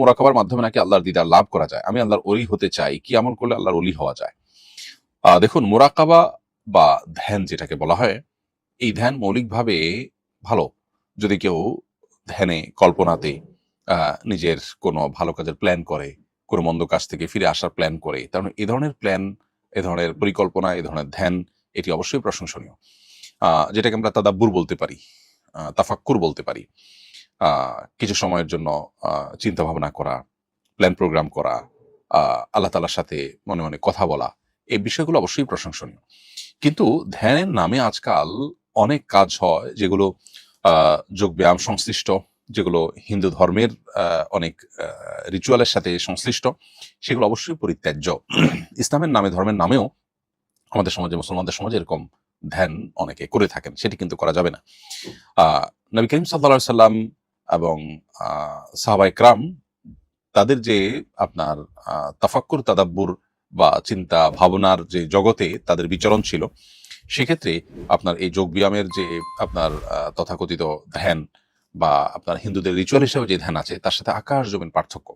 মোরাকাবার মাধ্যমে নাকি আল্লাহর দিদার লাভ করা যায়? আমি আল্লাহর অলি হতে চাই, কি আমল করলে আল্লাহর অলি হওয়া যায়? দেখুন, মোরাকাবা বা ধ্যান যেটাকে বলা হয়, এই ধ্যান মৌলিকভাবে ভালো। যদি কেউ ধ্যানে, কল্পনাতে নিজের কোনো ভালো কাজের প্ল্যান করে, কোনো মন্দ কাজ থেকে ফিরে আসার প্ল্যান করে কারণ এই ধরনের প্ল্যান এ ধরনের পরিকল্পনা, এ ধরনের ধ্যান, এটি অবশ্যই প্রশংসনীয়। যেটাকে আমরা তাদাব্বুর বলতে পারি তাফাক্কুর বলতে পারি। কিছু সময়ের জন্য চিন্তা ভাবনা করা প্ল্যান প্রোগ্রাম করা আল্লাহ তালার সাথে মনে মনে কথা বলা, এই বিষয়গুলো অবশ্যই প্রশংসনীয়। কিন্তু ধ্যানের নামে আজকাল অনেক কাজ হয় যেগুলো যোগ ব্যায়াম সংশ্লিষ্ট, যেগুলো হিন্দু ধর্মের অনেক রিচুয়ালের সাথে সংশ্লিষ্ট, সেগুলো অবশ্যই পরিত্যাজ্য। ইসলামের নামে, ধর্মের নামেও আমাদের সমাজে, মুসলমানদের সমাজে এরকম ধ্যান অনেকে করে থাকেন, সেটি কিন্তু করা যাবে না। নবী করিম সাল্লা সাল্লাম এবং সাহাবাই ক্রাম তাদের যে আপনার তাফাক্কুর তাদাব্বুর বা চিন্তা ভাবনার যে জগতে তাদের বিচরণ ছিল সেক্ষেত্রে আপনার এই যোগ ব্যায়ামের যে আপনার তথাকথিত ধ্যান বা আপনার হিন্দুদের রিচুয়াল হিসেবে যে ধ্যান আছে তার সাথে আকাশ জমিন পার্থক্য।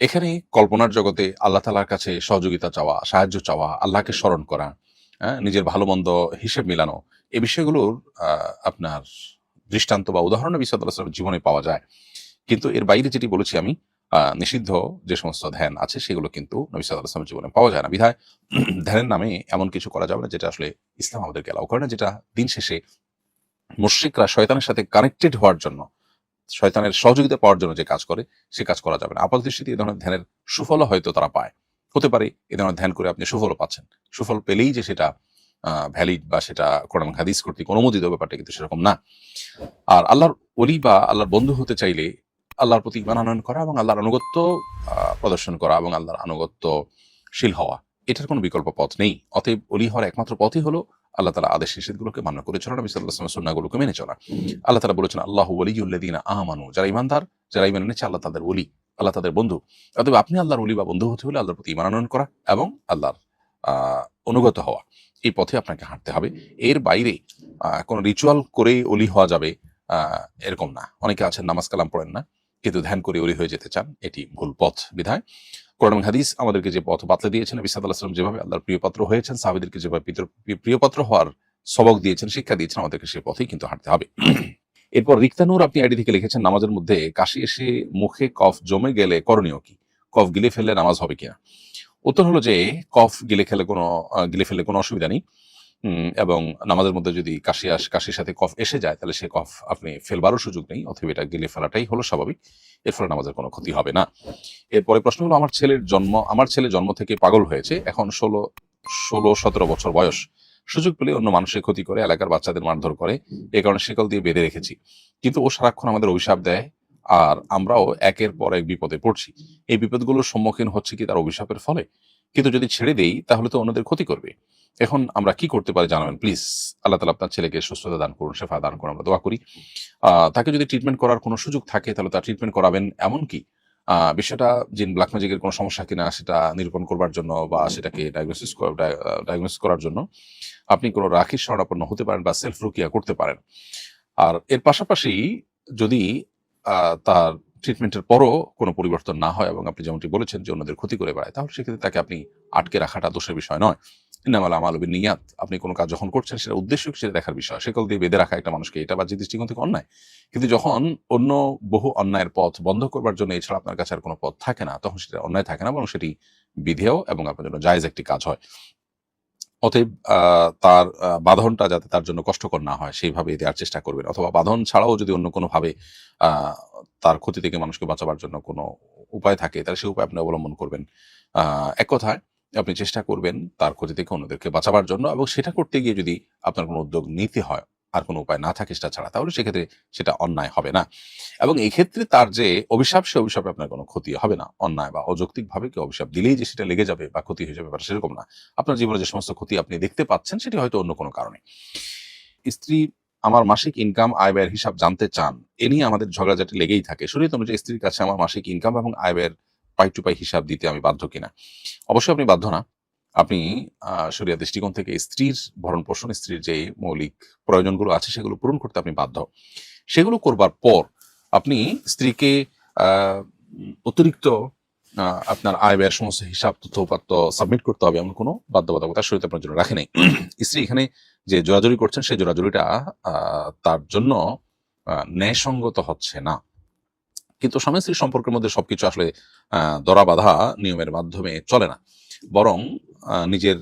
এখানে কল্পনার জগতে আল্লাহ তালার কাছে সহযোগিতা চাওয়া সাহায্য চাওয়া আল্লাহকে স্মরণ করা হ্যাঁ, নিজের ভালো মন্দ হিসেব মিলানো এই বিষয়গুলোর আপনার দৃষ্টান্ত বা উদাহরণ সাল্লাল্লাহু জীবনে পাওয়া যায়। কিন্তু এর বাইরে যেটি বলেছি আমি নিষিদ্ধ যে সমস্ত ধ্যান আছে, সেগুলো কিন্তু নবী আলাইহি জীবনে পাওয়া যায় না। বিধায় ধ্যানের নামে এমন কিছু করা যাবে না, যেটা আসলে ইসলাম আমাদেরকে এলাও করে না, যেটা দিন শেষে মুশ্রিকরা শয়তানের সাথে কানেক্টেড হওয়ার জন্য, শয়তানের সহযোগিতা পাওয়ার জন্য যে কাজ করে, সে কাজ করা যাবে না। আপাত দৃষ্টিতে এই ধরনের ধ্যানের সুফলও হয়তো তারা পায়। হতে পারে এ ধরনের ধ্যান করে আপনি সুফলও পাচ্ছেন। সুফল পেলেই যে সেটা ভ্যালিড বা সেটা কোরআন হাদিস কর্তৃক অনুমোদিত ব্যাপারটা কিন্তু সেরকম না। আর আল্লাহর অলি বা আল্লাহর বন্ধু হতে চাইলে আল্লাহর প্রতি ইমান আনয়ন করা এবং আল্লাহর আনুগত্য প্রদর্শন করা এবং আল্লাহর আনুগত্যশীল হওয়া, এটার কোনো বিকল্প পথ নেই। অতএব অলি হওয়ার একমাত্র পথই হলো আল্লাহ তালা আদেশ নিষেধগুলোকে মান্য করে চলা, নবী সাল্লাহ সুন্নাগুলোকে মেনে চলা। আল্লাহ তালা বলেছেন, আল্লাহ ওলিউল্লাদিন আমানু। যারা ইমানদার যারা ইমান এনেছে, আল্লাহ তাদের ওলি, আল্লাহ তাদের বন্ধু। অতএব আপনি আল্লাহর অলি বা বন্ধু হতে হলে আল্লাহর প্রতি ইমান আনয়ন করা এবং আল্লাহর অনুগত হওয়া। এই পথে আপনাকে হাঁটতে হবে। এর বাইরে কোনো রিচুয়াল করে অলি হওয়া যাবে এরকম না। অনেকে আছেন, নামাজ কালাম পড়েন না, কিন্তু ধ্যান করে অলি হয়ে যেতে চান, এটি ভুল পথ, বিধায়। কোরআন হাদিস আমাদেরকে যে পথ বাতলে দিয়েছেন সাল্লাল্লাহু যেভাবে আল্লাহর প্রিয়পাত্র হয়েছেন, সাহাবীদেরকে যেভাবে পিতর- প্রিয়পাত্র হওয়ার সবক দিয়েছেন, শিক্ষা দিয়েছেন, আমাদেরকে সে পথেই কিন্তু হাঁটতে হবে। এরপর রিক্তানুর আপনি আইডি থেকে লিখেছেন, নামাজের মধ্যে কাশি এসে মুখে কফ জমে গেলে করণীয় কি? কফ গিলে ফেললে নামাজ হবে কিনা? উত্তর হলো যে, কফ গিলে খেলে কোনো গিলে ফেলে কোনো অসুবিধা নেই। এবং নামাজের মধ্যে যদি কাশি আস, কাশির সাথে কফ এসে যায়, তাহলে সে কফ আপনি ফেলবারও সুযোগ নেই, অথবা এটা গিলে ফেলাটাই হলো স্বাভাবিক। এর ফলে নামাজের কোনো ক্ষতি হবে না। এরপরে প্রশ্ন হলো, আমার ছেলের জন্ম, আমার ছেলে জন্ম থেকে পাগল হয়েছে, এখন ষোলো ষোলো, সতেরো বছর বয়স। সুযোগ পেলে অন্য মানুষের ক্ষতি করে, এলাকার বাচ্চাদের মারধর করে, এ কারণে শিকল দিয়ে বেঁধে রেখেছি। কিন্তু ও সারাক্ষণ আমাদের অভিশাপ দেয় আর আমরাও একের পর এক বিপদে পড়ছি। এই বিপদগুলোর সম্মুখীন হচ্ছে কি তার অভিশাপের ফলে? কিন্তু যদি ছেড়ে দেই, তাহলে তো অন্যদের ক্ষতি করবে। এখন আমরা কি করতে পারি জানাবেন প্লিজ আল্লাহ তালা আপনার ছেলেকে সুস্থতা দান করুন সেফা দান করুন, আমরা দোয়া করি। তাকে যদি ট্রিটমেন্ট করার কোনো সুযোগ থাকে, তাহলে তার ট্রিটমেন্ট করাবেন এমনকি বিষয়টা জিন ব্ল্যাক ম্যাজিকের কোনো সমস্যা কিনা সেটা নিরূপণ করবার জন্য বা সেটাকে ডায়াগনোসিস ডায়াগনোসিস করার জন্য আপনি কোনো রাখির শরণাপন্ন হতে পারেন বা সেলফ রুকিয়া করতে পারেন। আর এর পাশাপাশি যদি তার ট্রিটমেন্টের পরও কোনো পরিবর্তন না হয় এবং আপনি যেমনটি বলেছেন যে অন্যদের ক্ষতি করে বেড়ায়, তাহলে সেক্ষেত্রে তাকে আপনি আটকে রাখাটা দোষের বিষয় নয়। ইন্নামাল আমাল নিয়াত আপনি কোনো কাজ যখন করছেন সেটা উদ্দেশ্য সেটা দেখার বিষয়। সেকল দিয়ে বেঁধে রাখা একটা মানুষকে এটা বাহ্যিক দৃষ্টিকোণ থেকে অন্যায়। কিন্তু যখন অন্য বহু অন্যায়ের পথ বন্ধ করবার জন্য এছাড়া আপনার কাছে আর কোনো পথ থাকে না, তখন সেটা অন্যায় থাকে না, বরং সেটি বিধেয় এবং আপনার জন্য জায়জ একটি কাজ হয়। অতএব তার বাঁধনটা যাতে তার জন্য কষ্টকর না হয় সেইভাবে দেওয়ার চেষ্টা করবেন। অথবা বাঁধন ছাড়াও যদি অন্য কোনোভাবে তার ক্ষতি থেকে মানুষকে বাঁচাবার জন্য কোনো উপায় থাকে, তাহলে সেই উপায় আপনি অবলম্বন করবেন। এক কথায়, আপনি চেষ্টা করবেন তার ক্ষতি থেকে অন্যদেরকে বাঁচাবার জন্য এবং সেটা করতে গিয়ে যদি আপনার কোনো উদ্যোগ নিতে হয় আর কোনো উপায় না থাকে সেটা ছাড়া, তাহলে সেক্ষেত্রে সেটা অন্যায় হবে না। এবং এই ক্ষেত্রে তার যে অভিশাপ, সে অভিশাপে আপনার কোনো ক্ষতি হবে না। অন্যায় বা অযৌক্তিক ভাবে কেউ অভিশাপ দিলেই যে সেটা লেগে যাবে বা ক্ষতি হয়ে যাবে ব্যাপারটা সেরকম না। আপনার জীবনে যে সমস্ত ক্ষতি আপনি দেখতে পাচ্ছেন, সেটি হয়তো অন্য কোনো কারণে। স্ত্রী আমার মাসিক ইনকাম আয় ব্যয়ের হিসাব জানতে চান, এ নিয়ে আমাদের ঝগড়াঝাটি লেগেই থাকে। শরীর অনুযায়ী স্ত্রীর কাছে আমার মাসিক ইনকাম এবং আয় ব্যয়ের পাই টু পাই হিসাব দিতে আমি বাধ্য কিনা? অবশ্যই আপনি বাধ্য না। আপনি শরিয়া দৃষ্টিকোণ থেকে স্ত্রীর ভরণ পোষণ, স্ত্রীর যে মৌলিক প্রয়োজনগুলো আছে, সেগুলো পূরণ করতে আপনি বাধ্য সেগুলো করবার পর আপনি স্ত্রীকে অতিরিক্ত আপনার আয় ব্যয়ের সমস্ত হিসাব, তথ্য, উপাত্ত সাবমিট করতে হবে এমন কোনো বাধ্যবাধকতা শরীর আপনার জন্য রাখে নেই। স্ত্রী এখানে যে জোরাজুরি করছেন, সেই জোরাজুরিটা তার জন্য ন্যায়সঙ্গত হচ্ছে না। কিন্তু স্বামী স্ত্রীর সম্পর্কের মধ্যে সবকিছু আসলে দরা বাধা নিয়মের মাধ্যমে চলে না। বরং নিজের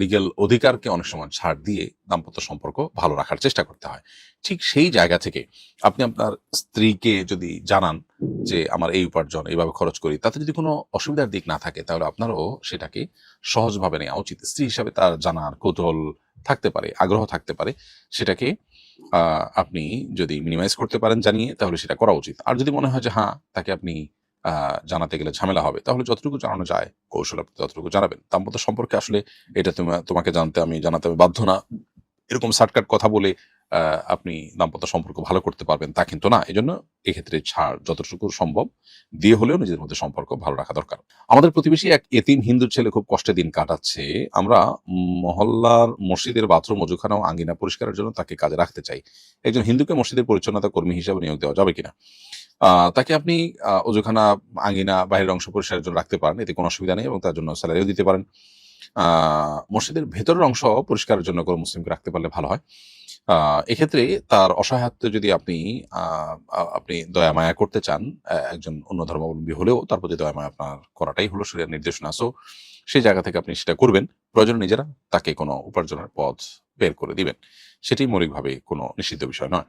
লিগেল অধিকারকে অনেক সময় ছাড় দিয়ে দাম্পত্য সম্পর্ক ভালো রাখার চেষ্টা করতে হয়। ঠিক সেই জায়গা থেকে আপনি আপনার স্ত্রীকে যদি জানান যে, আমার এই উপার্জন, এইভাবে খরচ করি। তাতে যদি কোনো অসুবিধার দিক না থাকে, তাহলে আপনারও সেটাকে সহজভাবে নেওয়া উচিত। স্ত্রী হিসাবে তার জানার কৌতূহল থাকতে পারে, আগ্রহ থাকতে পারে। সেটাকে আপনি যদি মিনিমাইজ করতে পারেন জানিয়ে, তাহলে সেটা করা উচিত। আর যদি মনে হয় যে হ্যাঁ তাকে আপনি জানাতে গেলে ঝামেলা হবে। তাহলে যতটুকু জানানো যায়, কৌশল আপনি ততটুকু জানাবেন। দাম্পত্য সম্পর্কে আসলে এটা তোমা- তোমাকে জানতে আমি, জানাতে আমি বাধ্য না। এরকম শর্টকাট কথা বলে আপনি দাম্পত্য সম্পর্ক ভালো করতে পারবেন, তা কিন্তু না। এই জন্য এক্ষেত্রে ছাড় যতটুকু সম্ভব, দিয়ে হলেও নিজেদের মধ্যে সম্পর্ক ভালো রাখা দরকার। আমাদের প্রতিবেশী এক এতিম হিন্দু ছেলে খুব কষ্টে দিন কাটাচ্ছে। আমরা মহল্লার মসজিদের বাথরুম অজুখানা ও আঙ্গিনা পরিষ্কারের জন্য তাকে কাজে রাখতে চাই। একজন হিন্দুকে মসজিদের পরিচ্ছন্নতা কর্মী হিসেবে নিয়োগ দেওয়া যাবে কিনা? তাকে আপনি অজুখানা আঙ্গিনা বাইরের অংশ পরিষ্কারের জন্য রাখতে পারেন, এতে কোনো অসুবিধা নেই এবং তার জন্য স্যালারিও দিতে পারেন। মসজিদের ভেতরের অংশ পরিষ্কারের জন্য কোনো মুসলিমকে রাখতে পারলে ভালো হয়। এক্ষেত্রে তার অসহায়ত্ব যদি আপনি আপনি দয়া মায়া করতে চান একজন অন্য ধর্মাবলম্বী হলেও তার প্রতি দয়া মায়া আপনার করাটাই হলো শরীরের নির্দেশনা। সো, সেই জায়গা থেকে আপনি সেটা করবেন। প্রয়োজন নিজেরা তাকে কোনো উপার্জনের পথ বের করে দিবেন। সেটি মৌলিকভাবে কোনো নিষিদ্ধ বিষয় নয়।